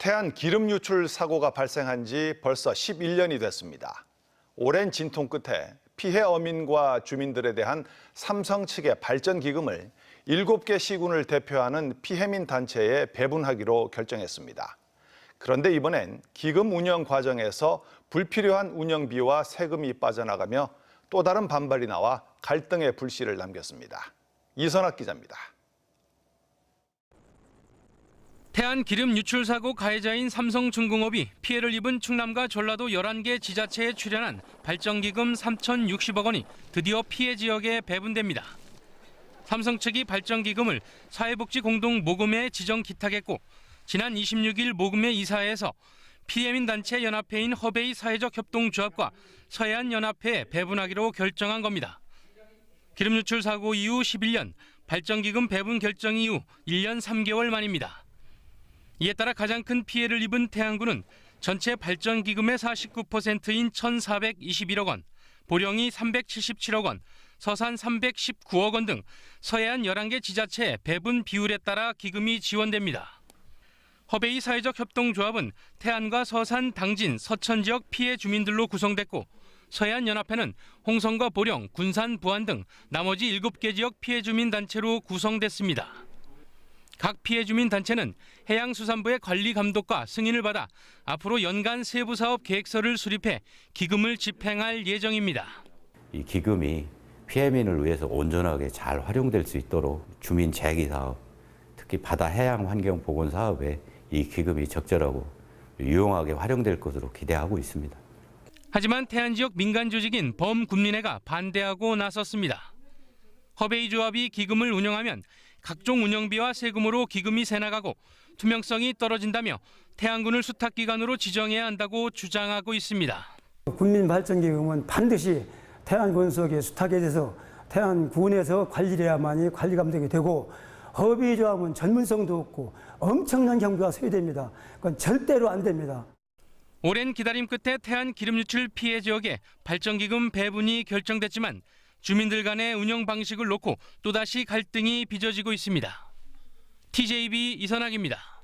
태안 기름 유출 사고가 발생한 지 벌써 11년이 됐습니다. 오랜 진통 끝에 피해 어민과 주민들에 대한 삼성 측의 발전 기금을 7개 시군을 대표하는 피해민 단체에 배분하기로 결정했습니다. 그런데 이번엔 기금 운영 과정에서 불필요한 운영비와 세금이 빠져나가며 또 다른 반발이 나와 갈등의 불씨를 남겼습니다. 이선학 기자입니다. 태안 기름 유출 사고 가해자인 삼성중공업이 피해를 입은 충남과 전라도 11개 지자체에 출연한 발전기금 3,060억 원이 드디어 피해 지역에 배분됩니다. 삼성 측이 발전기금을 사회복지공동 모금회에 지정 기탁했고 지난 26일 모금회 이사회에서 피해민 단체 연합회인 허베이 사회적 협동조합과 서해안 연합회에 배분하기로 결정한 겁니다. 기름 유출 사고 이후 11년, 발전기금 배분 결정 이후 1년 3개월 만입니다. 이에 따라 가장 큰 피해를 입은 태안군은 전체 발전 기금의 49%인 1,421억 원, 보령이 377억 원, 서산 319억 원 등 서해안 11개 지자체 배분 비율에 따라 기금이 지원됩니다. 허베이 사회적 협동조합은 태안과 서산, 당진, 서천 지역 피해 주민들로 구성됐고 서해안 연합회는 홍성과 보령, 군산, 부안 등 나머지 7개 지역 피해 주민 단체로 구성됐습니다. 각 피해 주민 단체는 해양수산부의 관리 감독과 승인을 받아 앞으로 연간 세부 사업 계획서를 수립해 기금을 집행할 예정입니다. 이 기금이 피해민을 위해서 온전하게 잘 활용될 수 있도록 주민 재기 사업, 특히 바다 해양 환경 보건 사업에 이 기금이 적절하고 유용하게 활용될 것으로 기대하고 있습니다. 하지만 태안 지역 민간 조직인 범군민회가 반대하고 나섰습니다. 허베이 조합이 기금을 운영하면 각종 운영비와 세금으로 기금이 새나가고 투명성이 떨어진다며 태안군을 수탁기관으로 지정해야 한다고 주장하고 있습니다. 국민발전기금은 반드시 태안군속에 수탁에 대해서 태안군에서 관리를 해야만이 관리 감독이 되고 허비조합은 전문성도 없고 엄청난 경비가 소요됩니다. 그건 절대로 안 됩니다. 오랜 기다림 끝에 태안 기름 유출 피해 지역에 발전기금 배분이 결정됐지만 주민들 간의 운영 방식을 놓고 또다시 갈등이 빚어지고 있습니다. TJB 이선학입니다.